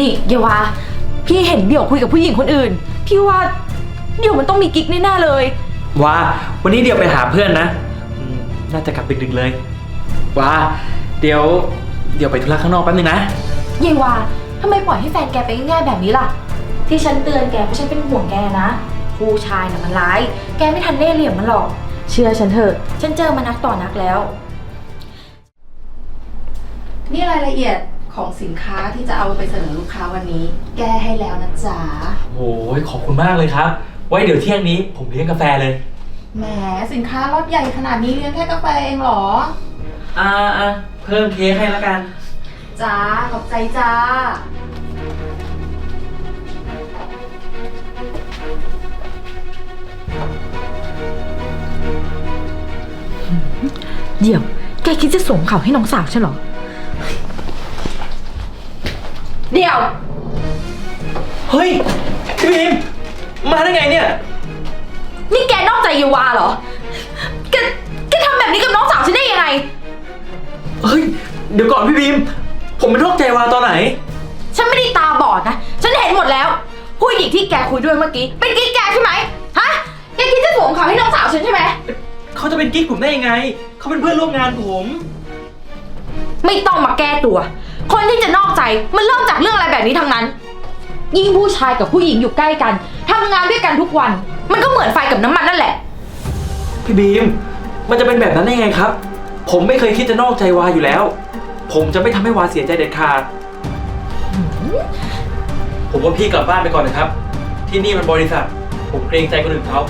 นี่เยาวาพี่เห็นเดี่ยวคุยกับผู้หญิงคนอื่น พี่ว่าเดี่ยวมันต้องมีกิ๊กแน่ๆเลยว่าวันนี้เดี๋ยวไปหาเพื่อนนะอืมน่าจะกลับดึกๆเลยว่าเดี๋ยวเดี๋ยวไปธุระข้างนอกแป๊บนึงนะ เยาวาทำไมปล่อยให้แฟนแกไปง่ายๆแบบนี้ล่ะ ที่ฉันเตือนแกเพราะฉันเป็นห่วงแกนะ ผู้ชายน่ะมันร้าย แกไม่ทันเล่ห์เหลี่ยมมันหรอก เชื่อฉันเถอะ ฉันเจอมานักต่อนักแล้ว นี่รายละเอียด ของสินค้าที่จะเอาไปเสนอลูกค้าวันนี้ แก้ให้แล้วนะจ๊ะโอ้ยขอบคุณมากเลยครับ ไว้เดี๋ยวเที่ยงนี้ผมเลี้ยงกาแฟเลย แหมสินค้ารถใหญ่ขนาดนี้เลี้ยงแค่กาแฟเองเหรอ อ่าอะเพิ่มเค้กให้แล้วกัน จ้าขอบใจจ้า เดี๋ยว แกคิดจะส่งข่าวให้น้องสาวฉันเหรอ เดี๋ยว เฮ้ยพี่บีมมาได้ไงเนี่ย นี่แกนอกใจเยาวาเหรอ แก แกทำแบบนี้กับน้องสาวฉันได้ยังไง เฮ้ย เดี๋ยวก่อนพี่บีม ผมเป็นโรคใจวาตอนไหน ฉันไม่ได้ตาบอดนะ ฉันเห็นหมดแล้ว ผู้หญิงที่แกคุยด้วยเมื่อกี้ เป็นกิ๊กแกใช่ไหมฮะ แกคิดจะสวมเขาให้น้องสาวฉันใช่ไหม เขาจะเป็นกิ๊กผมได้ยังไง เขาเป็นเพื่อนร่วมงานผม ไม่ต้องมาแก้ตัว คนที่จะนอกใจมันเริ่มจากเรื่องอะไรแบบนี้ทั้งนั้น ยิ่งผู้ชายกับผู้หญิงอยู่ใกล้กันทำงานด้วยกันทุกวัน มันก็เหมือนไฟกับน้ำมันนั่นแหละ พี่บีม มันจะเป็นแบบนั้นได้ไงครับ ผมไม่เคยคิดจะนอกใจวาอยู่แล้ว ผมจะไม่ทำให้วาเสียใจเด็ดขาด ผมว่าพี่กลับบ้านไปก่อนนะครับ ที่นี่มันบริษัท ผมเกรงใจคนอื่นเขา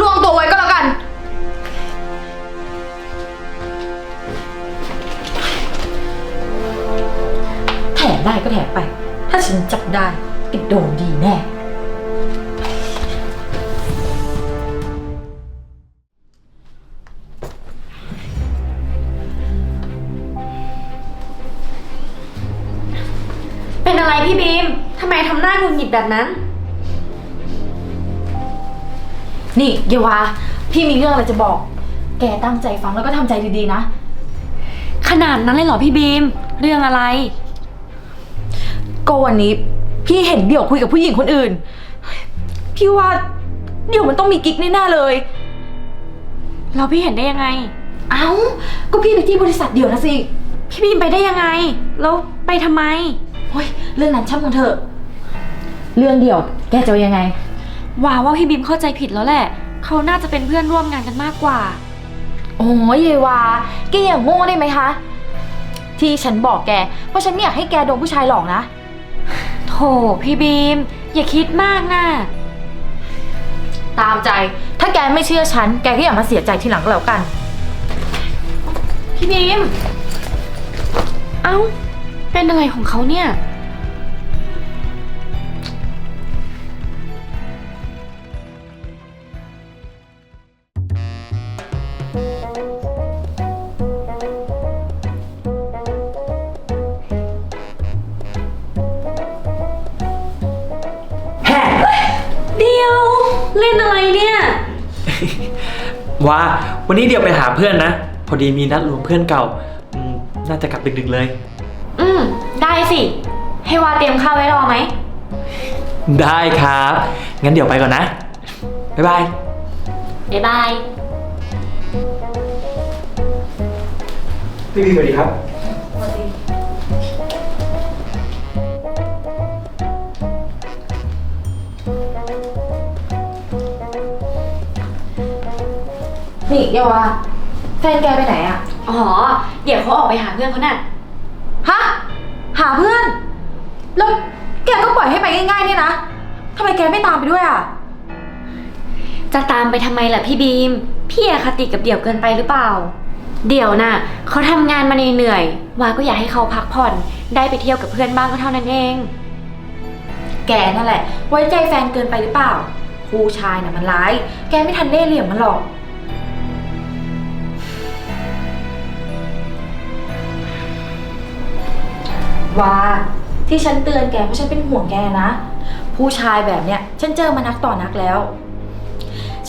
รวมตัวไว้ก็แล้วกัน ได้ก็แถมไป ถ้าฉันจับได้ติดโดนดีแน่ เป็นอะไรพี่บีม ทำไมทำหน้าหงุดหงิดแบบนั้น นี่เยาวา พี่มีเรื่องอะไรจะบอก แกตั้งใจฟังแล้วก็ทำใจดีๆนะ ขนาดนั้นเลยเหรอพี่บีม เรื่องอะไร ก็วันนี้พี่เห็นเดี่ยวคุยกับผู้หญิงคนอื่น พี่ว่าเดี่ยวมันต้องมีกิ๊กแน่ๆเลย เราพี่เห็นได้ยังไง เอ้า ก็พี่ไปที่บริษัทเดี่ยวนะสิ พี่บีมไปได้ยังไง แล้วไปทำไมเฮ้ยเรื่องนั้นช่างมันเถอะ เรื่องเดี่ยว แกจะเอายังไง ว่าว่าพี่บีมเข้าใจผิดแล้วแหละ เขาน่าจะเป็นเพื่อนร่วมงานกันมากกว่า โอ้ยเยวาแกอย่างโง่ได้ไหมคะ ที่ฉันบอกแก เพราะฉันไม่อยากให้แกโดนผู้ชายหลอกนะ โห พี่บีม อย่าคิดมากนะตามใจ ถ้าแกไม่เชื่อฉัน แกก็อย่ามาเสียใจทีหลังก็แล้วกัน พี่บีม เอ้า เป็นอะไรของเขาเนี่ย ว่าวันนี้เดี๋ยวไปหาเพื่อนนะ พอดีมีนัดรวมเพื่อนเก่าอืมน่าจะกลับดึกๆเลย อืม ได้สิ ให้วาเตรียมข้าวไว้รอไหม ได้ครับ งั้นเดี๋ยวไปก่อนนะ บ๊ายบาย บ๊ายบาย พี่บีสวัสดีครับ นี่เยาวาแฟนแกไปไหนอะอ๋อ เดี๋ยวเขาออกไปหาเพื่อนเขาน่ะ ฮะ หาเพื่อน แล้วแกก็ปล่อยให้ไปง่ายๆเนี่ยนะทำไมแกไม่ตามไปด้วยอะจะตามไปทำไมล่ะพี่บีม พี่อคติกับเดี่ยวเกินไปหรือเปล่า เดี่ยวน่ะเขาทำงานมาเหนื่อยๆวาก็อยากให้เขาพักผ่อน ได้ไปเที่ยวกับเพื่อนบ้างก็เท่านั้นเอง แกนั่นแหละ ไว้ใจแฟนเกินไปหรือเปล่าผู้ชายน่ะมันร้าย แกไม่ทันเล่ห์เหลี่ยมมันหรอก ว่าที่ฉันเตือนแกเพราะฉันเป็นห่วงแกนะ ผู้ชายแบบเนี้ยฉันเจอมานักต่อนักแล้ว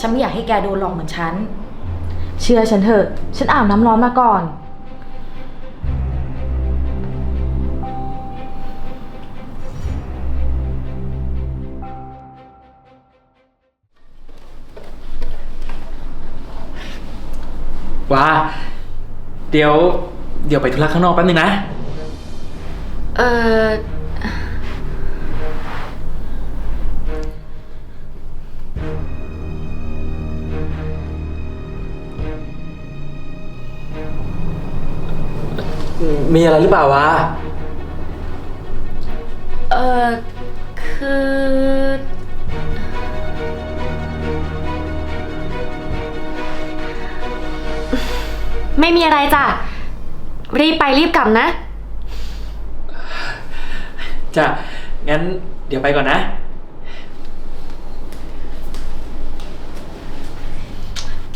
ฉันไม่อยากให้แกโดนหลอกเหมือนฉัน เชื่อฉันเถอะ ฉันอาบน้ำร้อนมาก่อน ว้า เดี๋ยว เดี๋ยวไปธุระข้างนอกแป๊บนึงนะ เออมีอะไรหรือเปล่าวะ เออคือ ไม่มีอะไรจ้ะ รีบไปรีบกลับนะ จ้ะงั้นเดี๋ยวไปก่อนนะ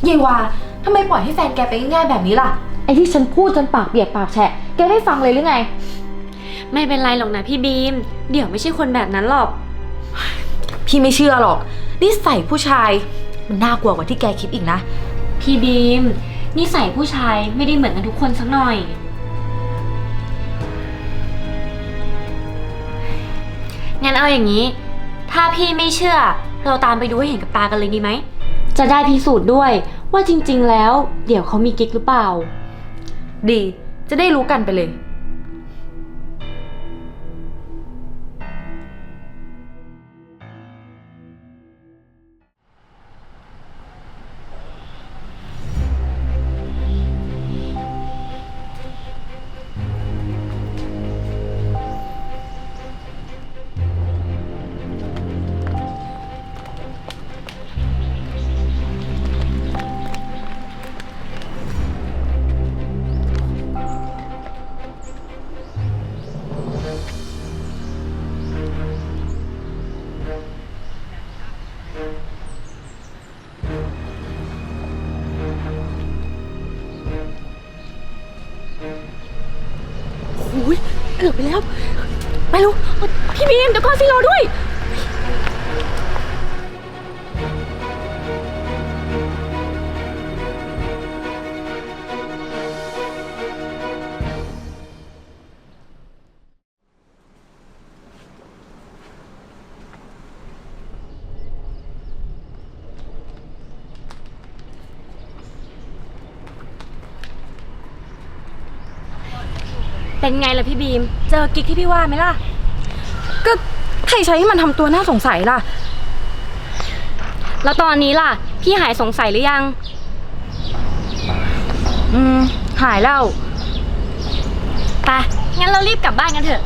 เยวาทำไมปล่อยให้แฟนแกไปง่ายๆแบบนี้ล่ะ ไอ้ที่ฉันพูดจนปากเปียกปากแฉะ แกไม่ฟังเลยหรือไง ไม่เป็นไรหรอกนะพี่บีม เดี๋ยวไม่ใช่คนแบบนั้นหรอก พี่ไม่เชื่อหรอกนิสัยผู้ชาย มันน่ากลัวกว่าที่แกคิดอีกนะ พี่บีมนิสัยผู้ชายไม่ได้เหมือนกันทุกคนสักหน่อย งั้นเอาอย่างนี้ ถ้าพี่ไม่เชื่อ เราตามไปดูให้เห็นกับตากันเลยดีไหม จะได้พิสูจน์ด้วยว่าจริง ๆ แล้ว เดี๋ยวเขามีกิ๊กหรือเปล่า ดี จะได้รู้กันไปเลย เกือบไปแล้ว ไปลูกพี่บีมเดี๋ยวก่อนสิรอด้วย เป็นไงล่ะพี่บีม เจอกิ๊กที่พี่ว่าไหมล่ะ ก็ใครใช้ให้มันทำตัวน่าสงสัยล่ะ แล้วตอนนี้ล่ะ พี่หายสงสัยหรือยัง อืม หายแล้ว ไป งั้นเรารีบกลับบ้านกันเถอะ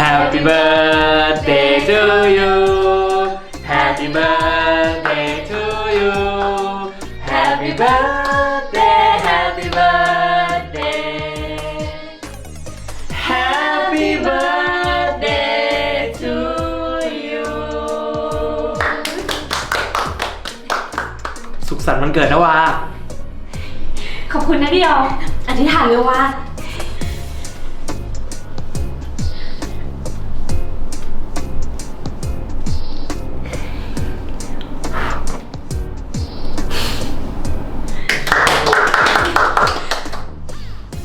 Happy birthday สุขสันต์วันเกิดนะวาขอบคุณนะเดียว อธิษฐานเลยว่า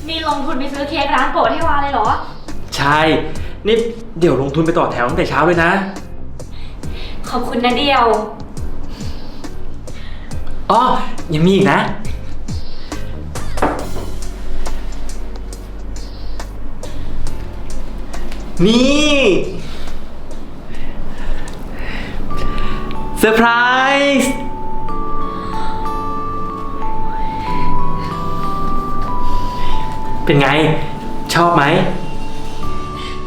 นี่ลงทุนไปซื้อเค้กร้านโปรดให้วาเลยเหรอ ใช่ นี่เดี๋ยวลงทุนไปต่อแถวตั้งแต่เช้าเลยนะ ขอบคุณนะเดียว อ๋อ ยังมีอีกนะ นี่ เซอร์ไพรส์ เป็นไง ชอบไหม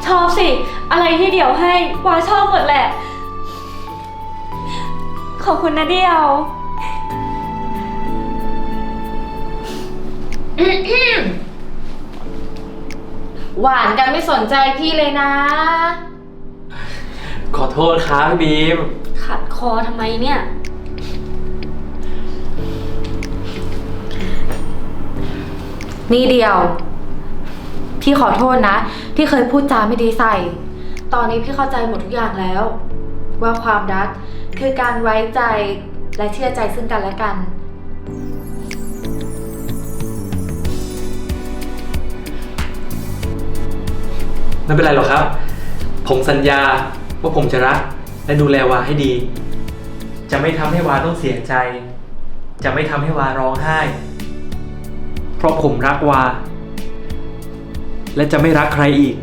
ชอบสิ อะไรที่เดียวให้วาชอบหมดแหละ ขอบคุณนะเดียว หวานกันไม่สนใจพี่เลยนะ ขอโทษครับพี่บีม ขัดคอทำไมเนี่ย นี่เดียว พี่ขอโทษนะ ที่เคยพูดจาไม่ดีใส่ ตอนนี้พี่เข้าใจหมดทุกอย่างแล้ว ว่าความรักคือการไว้ใจและเชื่อใจซึ่งกันและกัน ไม่เป็นไรหรอกครับ ผมสัญญาว่าผมจะรัก และดูแลวาให้ดี จะไม่ทำให้วาต้องเสียใจ จะไม่ทำให้วาร้องไห้ เพราะผมรักวา และจะไม่รักใครอีก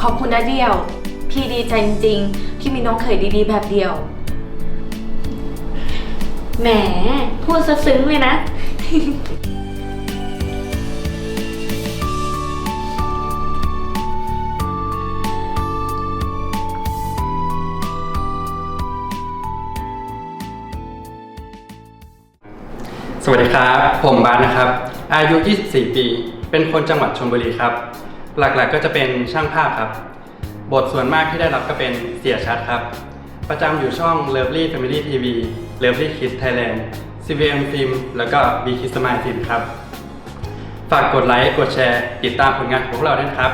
ขอบคุณนะเดียว พี่ดีใจจริงๆ ที่มีน้องเขยดีๆ แบบเดียว แหม พูดซะซึ้งเลยนะ ครับ ผมบาสนะครับ อายุ 24 ปี เป็นคนจังหวัดชลบุรีครับ หลักๆก็จะเป็นช่างภาพครับ บทส่วนมากที่ได้รับก็เป็นเสียชัดครับ ประจำอยู่ช่อง Lovely Family TV Lovely Kids Thailand CVM Film แล้วก็ B Kids Smile Film ครับ ฝากกดไลค์ กดแชร์ ติดตามผลงานของพวกเราด้วยนะครับ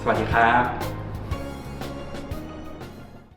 สวัสดีครับ